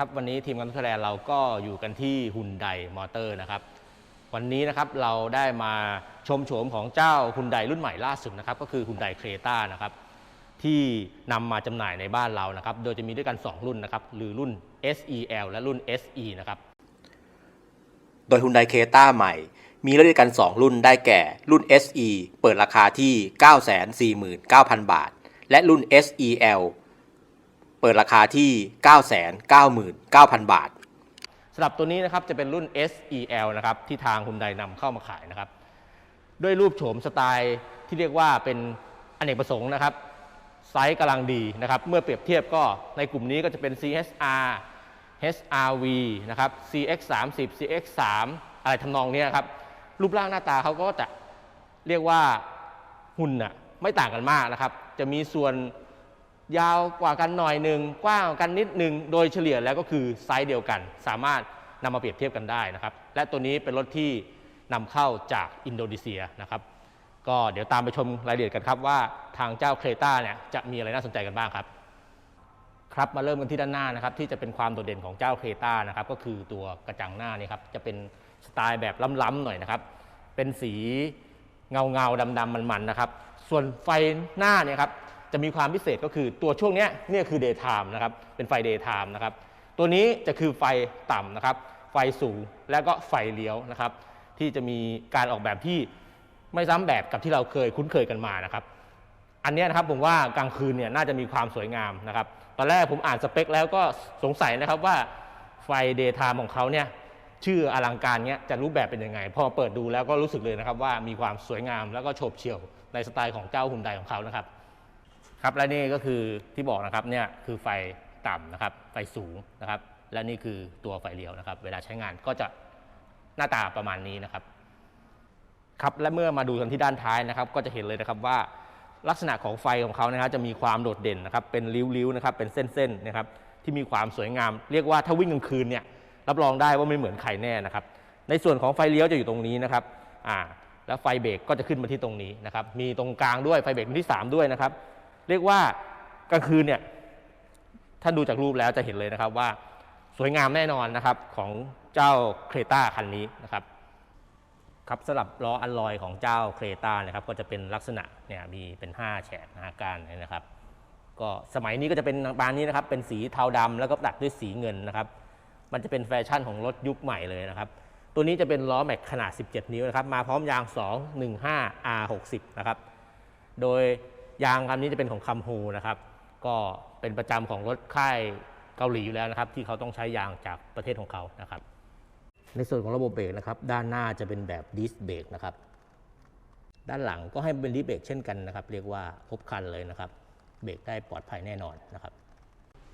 วัสดีครับวันนี้ทีมงานทุกแลนด์เราก็อยู่กันที่ฮุนไดมอเตอร์นะครับวันนี้นะครับเราได้มาชมโฉมของเจ้าฮุนไดรุ่นใหม่ล่าสุดนะครับก็คือฮุนไดเครตานะครับที่นำมาจำหน่ายในบ้านเรานะครับโดยจะมีด้วยกัน 2 รุ่นนะครับหรือรุ่น SEL และรุ่น SE นะครับโดย Hyundai Creta ใหม่ มีด้วยกัน 2 รุ่นได้แก่รุ่น SE เปิดราคาที่ 949,000 บาท และรุ่น SEL เปิดราคาที่ 999,000 บาทสำหรับตัวนี้นะครับจะเป็นรุ่น SEL นะครับที่ทางฮุนไดนำเข้ามาขายนะครับ ด้วยรูปโฉมสไตล์ที่เรียกว่าเป็นอเนกประสงค์นะครับไซส์กำลังดีนะครับเมื่อเปรียบเทียบก็ในกลุ่มนี้ก็จะเป็น CHR HRV นะครับ CX 3 0 CX 3 อะไรทำนองนี้ยครับ รูปร่างหน้าตาเขาก็จะเรียกว่าหุ่นน่ะไม่ต่างกันมากนะครับ จะมีส่วน ยาวกว่ากันหน่อยหนึ่งกว้างกันนิดหนึ่งโดยเฉลี่ยแล้วก็คือไซส์เดียวกัน สามารถนำมาเปรียบเทียบกันได้นะครับ และตัวนี้เป็นรถที่นำเข้าจากอินโดนีเซียนะครับ ก็เดี๋ยวตามไปชมรายละเอียดกันครับว่าทางเจ้าเครตาเนี่ยจะมีอะไรน่าสนใจกันบ้างครับ ครับมาเริ่มกันที่ด้านหน้านะครับ ที่จะเป็นความโดดเด่นของเจ้าเครตานะครับ ก็คือตัวกระจังหน้านี่ครับจะเป็นสไตล์แบบล้ำๆหน่อยนะครับ เป็นสีเงาเงาๆดำๆมันๆนะครับ ส่วนไฟหน้าเนี่ยครับ จะมีความพิเศษก็คือตัวช่วงนี้เนี่ยคือ day time นะครับเป็นไฟ day time นะครับตัวนี้จะคือไฟต่ำนะครับ ไฟสูงแล้วก็ไฟเลี้ยวนะครับ ที่จะมีการออกแบบที่ไม่ซ้ำแบบกับที่เราเคยคุ้นเคยกันมานะครับ อันนี้นะครับผมว่ากลางคืนเนี่ยน่าจะมีความสวยงามนะครับ ตอนแรกผมอ่านสเปคแล้วก็สงสัยนะครับว่าไฟเดย์ไทม์ของเขาเนี่ยชื่ออลังการเนี้ยจะรูปแบบเป็นยังไง พอเปิดดูแล้วก็รู้สึกเลยนะครับว่ามีความสวยงามแล้วก็โฉบเฉี่ยวในสไตล์ของเจ้าฮุนไดของเขานะครับ ครับและนี่ก็คือที่บอกนะครับเนี่ยคือไฟต่ำนะครับ ไฟสูงนะครับ และนี่คือตัวไฟเลี้ยวนะครับ เวลาใช้งานก็จะหน้าตาประมาณนี้นะครับ ครับและเมื่อมาดูกันที่ด้านท้ายนะครับ ก็จะเห็นเลยนะครับว่าลักษณะของไฟของเขานะครับจะมีความโดดเด่นนะครับ เป็นริ้วๆนะครับ เป็นเส้นๆนะครับ ที่มีความสวยงาม เรียกว่าถ้าวิ่งกลางคืนเนี่ยรับรองได้ว่าไม่เหมือนใครแน่นะครับ ในส่วนของไฟเลี้ยวจะอยู่ตรงนี้นะครับ อ่า แล้วไฟเบรกก็จะขึ้นมาที่ตรงนี้นะครับ มีตรงกลางด้วยไฟเบรกเป็นที่ 3 ด้วยนะครับ เรียกว่ากลางคืนเนี่ยท่านดูจากรูปแล้วจะเห็นเลยนะครับว่าสวยงามแน่นอนนะครับของเจ้าเครตาคันนี้นะครับครับสำหรับล้ออัลลอยของเจ้าเครตานะครับก็จะเป็นลักษณะเนี่ยมีเป็น 5 แฉกอาการนะครับ ก็สมัยนี้ก็จะเป็นบานนี้นะครับ เป็นสีเทาดำแล้วก็ตัดด้วยสีเงินนะครับ มันจะเป็นแฟชั่นของรถยุคใหม่เลยนะครับ ตัวนี้จะเป็นล้อแม็กขนาด 17 นิ้วนะครับ มาพร้อมยาง 215 R60 นะครับ โดย ยางคันนี้จะเป็นของคัมฮูนะครับ ก็เป็นประจำของรถค่ายเกาหลีอยู่แล้วนะครับ ที่เขาต้องใช้ยางจากประเทศของเขานะครับ ในส่วนของระบบเบรกนะครับ ด้านหน้าจะเป็นแบบดิสเบรกนะครับ ด้านหลังก็ให้เป็นดิสเบรกเช่นกันนะครับ เรียกว่าครบคันเลยนะครับ เบรกได้ปลอดภัยแน่นอนนะครับ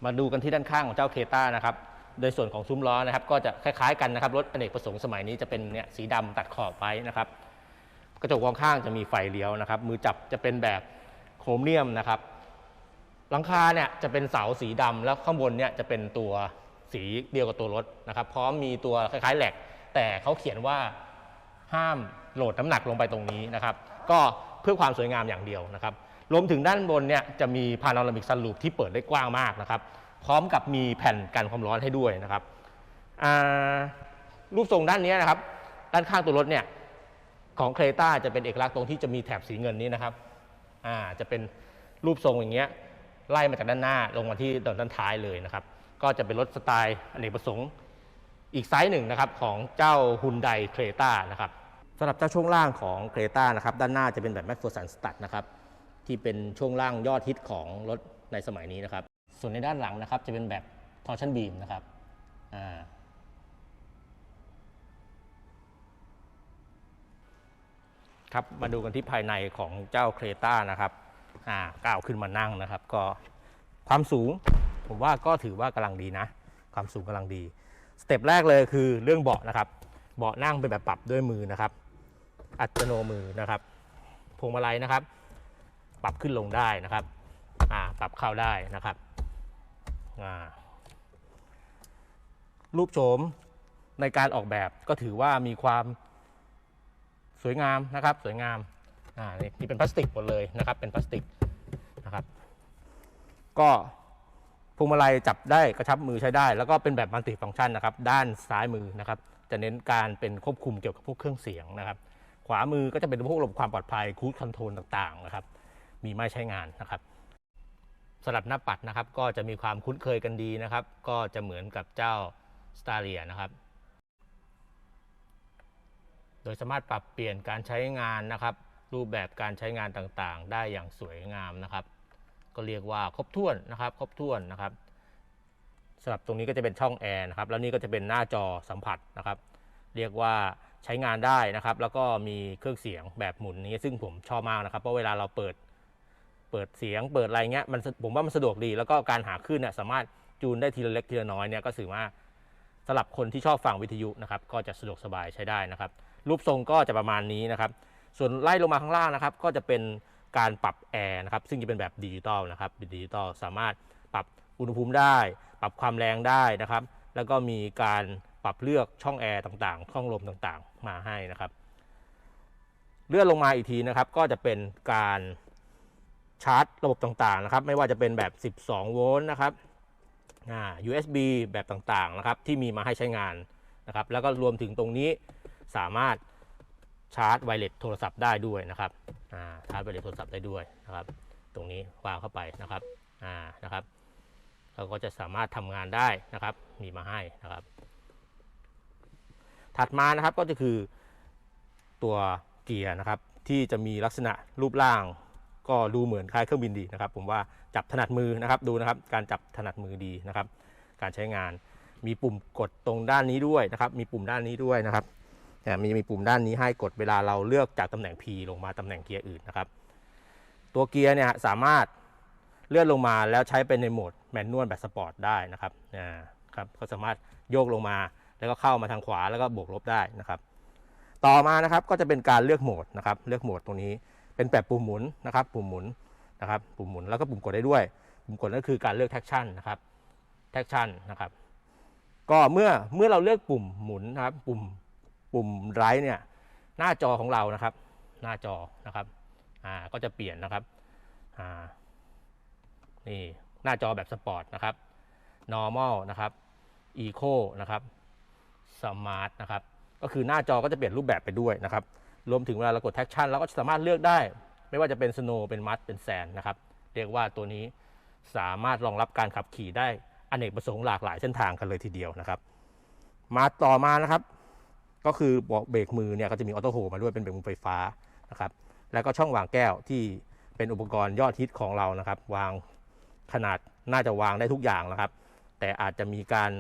มาดูกันที่ด้านข้างของเจ้าเคต้านะครับโดยส่วนของซุ้มล้อนะครับ ก็จะคล้ายๆกันนะครับรถอเนกประสงค์สมัยนี้จะเป็นเนี่ยสีดำตัดขอบไว้นะครับ กระจกมองข้างจะมีไฟเลี้ยวนะครับ มือจับจะเป็นแบบ ครเมียมนะครับ หลังคาเนี่ยจะเป็นเสาสีดำแล้วข้างบนเนี่ยจะเป็นตัวสีเดียวกับตัวรถนะครับ พร้อมมีตัวคล้ายๆแหลก แต่เขาเขียนว่าห้ามโหลดน้ำหนักลงไปตรงนี้นะครับ ก็เพื่อความสวยงามอย่างเดียวนะครับ รวมถึงด้านบนเนี่ยจะมีพานา r รามิกซันลูปที่เปิดได้กว้างมากนะครับ พร้อมกับมีแผ่นกันความร้อนให้ด้วยนะครับรูปทรงด้านนี้นะครับ ด้านข้างตัวรถเนี่ยของเครต้าจะเป็นเอกลักษณ์ตรงที่จะมีแถบสีเงินนี้นะครับ อ่าจะเป็นรูปทรงอย่างเงี้ยไล่มาจากด้านหน้าลงมาที่ด้านท้ายเลยนะครับ ก็จะเป็นรถสไตล์อเนกประสงค์อีกไซส์หนึ่งนะครับของเจ้าฮุนไดเครตานะครับสำหรับเจ้าช่วงล่างของเครตานะครับด้านหน้าจะเป็นแบบแม็กโฟสันสตัดนะครับที่เป็นช่วงล่างยอดฮิตของรถในสมัยนี้นะครับ ส่วนในด้านหลังนะครับจะเป็นแบบทอร์ชันบีมนะครับอ่า ครับมาดูกันที่ภายในของเจ้าเครตานะครับอ่าก้าวขึ้นมานั่งนะครับ ก็ความสูง ผมว่าก็ถือว่ากำลังดีนะ ความสูงกำลังดี สเต็ปแรกเลยคือเรื่องเบาะนะครับ เบาะนั่งเป็นแบบปรับด้วยมือนะครับ อัตโนมือนะครับพวงมาลัยนะครับ ปรับขึ้นลงได้นะครับอ่าปรับเข้าได้นะครับอ่ารูปโฉมในการออกแบบก็ถือว่ามีความ วยงามนะครับ สวยงามอ่านี่นี่เป็นพลาสติกหมดเลยนะครับ เป็นพลาสติกนะครับ ก็พวงมาลัยจับได้กระชับมือใช้ได้ แล้วก็เป็นแบบมัลติฟังก์ชันนะครับ ด้านซ้ายมือนะครับ จะเน้นการเป็นควบคุมเกี่ยวกับพวกเครื่องเสียงนะครับ ขวามือก็จะเป็นพวกระบบความปลอดภัยคูดคอนโทรลต่างๆนะครับ มีไม่ใช้งานนะครับสำหรับหน้าปัดนะครับ ก็จะมีความคุ้นเคยกันดีนะครับ ก็จะเหมือนกับเจ้า s t a r i a นะครับ โดยสามารถปรับเปลี่ยนการใช้งานนะครับ รูปแบบการใช้งานต่างๆ ได้อย่างสวยงามนะครับ ก็เรียกว่าครบถ้วนนะครับ ครบถ้วนนะครับสำหรับตรงนี้ก็จะเป็นช่องแอร์นะครับแล้วนี่ก็จะเป็นหน้าจอสัมผัสนะครับ เรียกว่าใช้งานได้นะครับ แล้วก็มีเครื่องเสียงแบบหมุนนี้ซึ่งผมชอบมากนะครับเพราะเวลาเราเปิดเปิดเสียงเปิดอะไรเงี้ยมันผมว่ามันสะดวกดี แล้วก็การหาคลื่นเนี่ยสามารถจูนได้ทีละเล็กทีละน้อยเนี่ยก็ถือว่าสำหรับคนที่ชอบฟังวิทยุนะครับ ก็จะสะดวกสบายใช้ได้นะครับ รูปทรงก็จะประมาณนี้นะครับ ส่วนไล่ลงมาข้างล่างนะครับ ก็จะเป็นการปรับแอร์นะครับ ซึ่งจะเป็นแบบดิจิตอลนะครับดิจิตอลสามารถปรับอุณหภูมิได้ ปรับความแรงได้นะครับ แล้วก็มีการปรับเลือกช่องแอร์ต่างๆ ช่องลมต่างๆ มาให้นะครับ เลื่อนลงมาอีกทีนะครับ ก็จะเป็นการชาร์จระบบต่างๆนะครับ ไม่ว่าจะเป็นแบบ 12 โวลต์นะครับอ่า USB แบบต่างๆนะครับ ที่มีมาให้ใช้งานนะครับ แล้วก็รวมถึงตรงนี้ สามารถชาร์จไวเลสโทรศัพท์ได้ด้วยนะครับาชาร์จไวเลสโทรศัพท์ได้ด้วยนะครับ ตรงนี้วางเข้าไปนะครับอ่านะครับเราก็จะสามารถทำงานได้นะครับ มีมาให้นะครับ ถัดมานะครับก็จะคือตัวเกียร์นะครับ ที่จะมีลักษณะรูปร่าง ก็ดูเหมือนคล้ายเครื่องบินดีนะครับ ผมว่าจับถนัดมือนะครับดูนะครับ การจับถนัดมือดีนะครับ การใช้งานมีปุ่มกดตรงด้านนี้ด้วยนะครับ มีปุ่มด้านนี้ด้วยนะครับ แต่มีมีปุ่มด้านนี้ให้กดเวลาเราเลือกจากตำแหน่ง P ลงมาตำแหน่งเกียร์อื่นนะครับ ตัวเกียร์เนี่ยสามารถเลื่อนลงมาแล้วใช้เป็นในโหมดแมนนวลแบบสปอร์ตได้นะครับอ่าครับก็สามารถโยกลงมาแล้วก็เข้ามาทางขวาแล้วก็บวกลบได้นะครับ ต่อมานะครับก็จะเป็นการเลือกโหมดนะครับ เลือกโหมดตรงนี้เป็นแบบปุ่มหมุนนะครับ ปุ่มหมุนนะครับ ปุ่มหมุนแล้วก็ปุ่มกดได้ด้วย ปุ่มกดก็คือการเลือกแท็กชั่นนะครับแท็กชั่นนะครับ ก็เมื่อเมื่อเราเลือกปุ่มหมุนนะครับ ปุ่ม ปุ่มไรเนี่ยหน้าจอของเรานะครับ หน้าจอนะครับอ่าก็จะเปลี่ยนนะครับอ่านี่หน้าจอแบบสปอร์ตนะครับ normal นะครับ eco นะครับ smart นะครับก็คือหน้าจอก็จะเปลี่ยนรูปแบบไปด้วยนะครับ รวมถึงเวลาเรากดแท็กชั่นเราก็สามารถเลือกได้ ไม่ว่าจะเป็น snow เป็น mud เป็น sand นะครับ เรียกว่าตัวนี้สามารถรองรับการขับขี่ได้อเนกประสงค์หลากหลายเส้นทางกันเลยทีเดียวนะครับ มาต่อมานะครับ ก็คือเบรกมือเนี่ยก็จะมีออโต้โฮมาด้วยเป็นเบรกมือไฟฟ้านะครับแล้วก็ช่องวางแก้วที่เป็นอุปกรณ์ยอดฮิตของเรานะครับ วางขนาดน่าจะวางได้ทุกอย่างนะครับ แต่อาจจะมีการ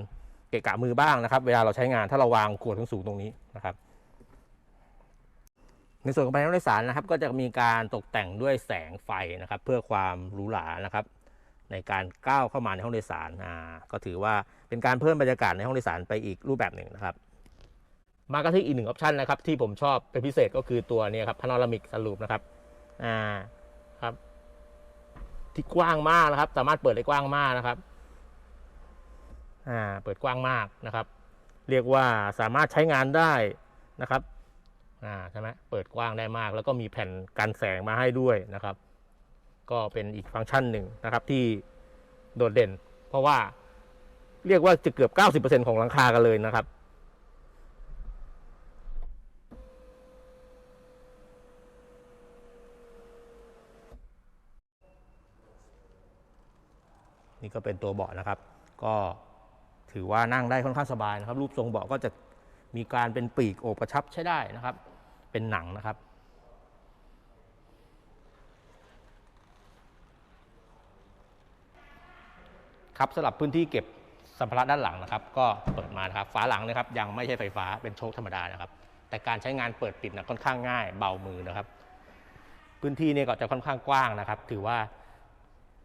เกะกะมือบ้างนะครับ เวลาเราใช้งานถ้าเราวางขวดสูงตรงนี้นะครับ ในส่วนของภายในห้องโดยสารนะครับ ก็จะมีการตกแต่งด้วยแสงไฟนะครับ เพื่อความหรูหรานะครับ ในการก้าวเข้ามาในห้องโดยสารอ่าก็ถือว่าเป็นการเพิ่มบรรยากาศในห้องโดยสารไปอีกรูปแบบหนึ่งนะครับ มากันที่อีกหนึ่งออปชันนะครับที่ผมชอบเป็นพิเศษก็คือตัวนี้ครับพา n น r a มิกสลูปนะครับอ่าครับ ที่กว้างมากนะครับ สามารถเปิดได้กว้างมากนะครับอ่าเปิดกว้างมากนะครับ เรียกว่าสามารถใช้งานได้นะครับอ่าใช่ไหมเปิดกว้างได้มาก แล้วก็มีแผ่นกันแสงมาให้ด้วยนะครับ ก็เป็นอีกฟังก์ชันหนึ่งนะครับที่โดดเด่น เพราะว่าเรียกว่าจะเกือบ 90%ของหลังคากันเลยนะครับ นี่ก็เป็นตัวเบาะนะครับ ก็ถือว่านั่งได้ค่อนข้างสบายนะครับ รูปทรงเบาะก็จะมีการเป็นปีกโอบกระชับใช้ได้นะครับ เป็นหนังนะครับ ครับสำหรับพื้นที่เก็บสัมภาระด้านหลังนะครับ ก็เปิดมานะครับฝาหลังนะครับ ยังไม่ใช่ไฟฟ้าเป็นโชคธรรมดานะครับ แต่การใช้งานเปิดปิดนะค่อนข้างง่ายเบามือนะครับ พื้นที่เนี่ยก็จะค่อนข้างกว้างนะครับ ถือว่า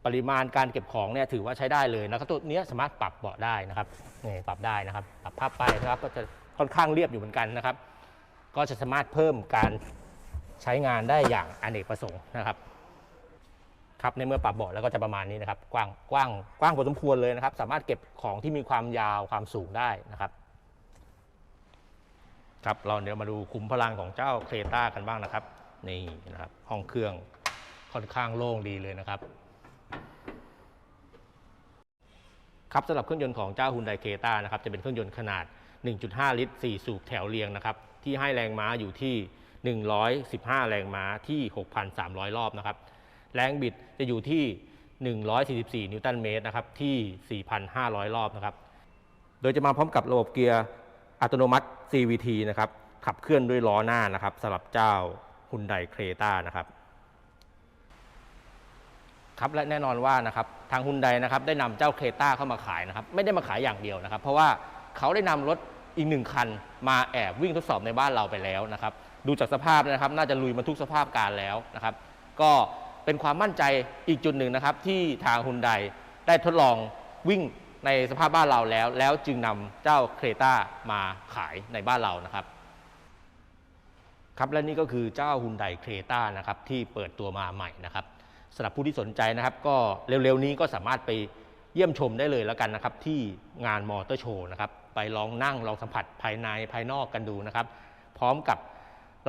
ปริมาณการเก็บของเนี่ยถือว่าใช้ได้เลยนะครับตัวนี้สามารถปรับเบาะได้นะครับนี่ปรับได้นะครับ ปรับภาพไปนะครับก็จะค่อนข้างเรียบอยู่เหมือนกันนะครับ ก็จะสามารถเพิ่มการใช้งานได้อย่างอเนกประสงค์นะครับครับในเมื่อปรับเบาะแล้วก็จะประมาณนี้นะครับ กว้างกว้างกว้างพอสมควรเลยนะครับ สามารถเก็บของที่มีความยาวความสูงได้นะครับครับเราเดี๋ยวมาดูคุมพลังของเจ้าเครตากันบ้างนะครับนี่นะครับห้องเครื่องค่อนข้างโล่งดีเลยนะครับ ครับสำหรับเครื่องยนต์ของเจ้า Hyundai Creta นะครับจะเป็นเครื่องยนต์ขนาด 1.5 ลิตร 4 สูบแถวเรียงนะครับที่ให้แรงม้าอยู่ที่ 115 แรงม้าที่ 6,300 รอบนะครับแรงบิดจะอยู่ที่ 144 นิวตันเมตรนะครับที่ 4,500 รอบนะครับโดยจะมาพร้อมกับระบบเกียร์อัตโนมัติ CVT นะครับขับเคลื่อนด้วยล้อหน้านะครับสำหรับเจ้า Hyundai Creta นะครับ ครับและแน่นอนว่านะครับทางฮุนไดนะครับได้นำเจ้าเครต้าเข้ามาขายนะครับไม่ได้มาขายอย่างเดียวนะครับ เพราะว่าเขาได้นำรถอีกหนึ่งคัน มาแอบวิ่งทดสอบในบ้านเราไปแล้วนะครับดูจากสภาพนะครับน่าจะลุยมาทุกสภาพการแล้วนะครับ ก็เป็นความมั่นใจอีกจุดหนึ่งนะครับที่ทางฮุนไดได้ทดลองวิ่งในสภาพบ้านเราแล้ว แล้วจึงนำเจ้าเครต้ามาขายในบ้านเรานะครับครับและนี่ก็คือเจ้า Hyundai Creta นะครับที่เปิดตัวมาใหม่นะครับ สำหรับผู้ที่สนใจนะครับ ก็เร็วๆนี้ก็สามารถไปเยี่ยมชมได้เลยแล้วกันนะครับ ที่งานมอเตอร์โชว์นะครับไปลองนั่งลองสัมผัสภายในภายนอกกันดูนะครับ พร้อมกับ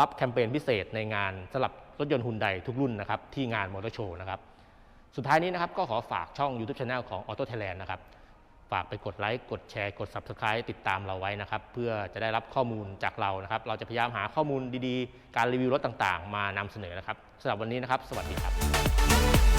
รับแคมเปญพิเศษในงานสำหรับรถยนต์ฮุนไดทุกรุ่นนะครับที่งานมอเตอร์โชว์นะครับ สุดท้ายนี้นะครับก็ขอฝากช่อง YouTube Channel ของ Auto Thailand นะครับ ฝากไปกดไลค์กดแชร์กด Subscribe ติดตามเราไว้นะครับ เพื่อจะได้รับข้อมูลจากเรานะครับ เราจะพยายามหาข้อมูลดีๆ การรีวิวรถต่างๆ มานำเสนอนะครับสำหรับวันนี้นะครับ สวัสดีครับ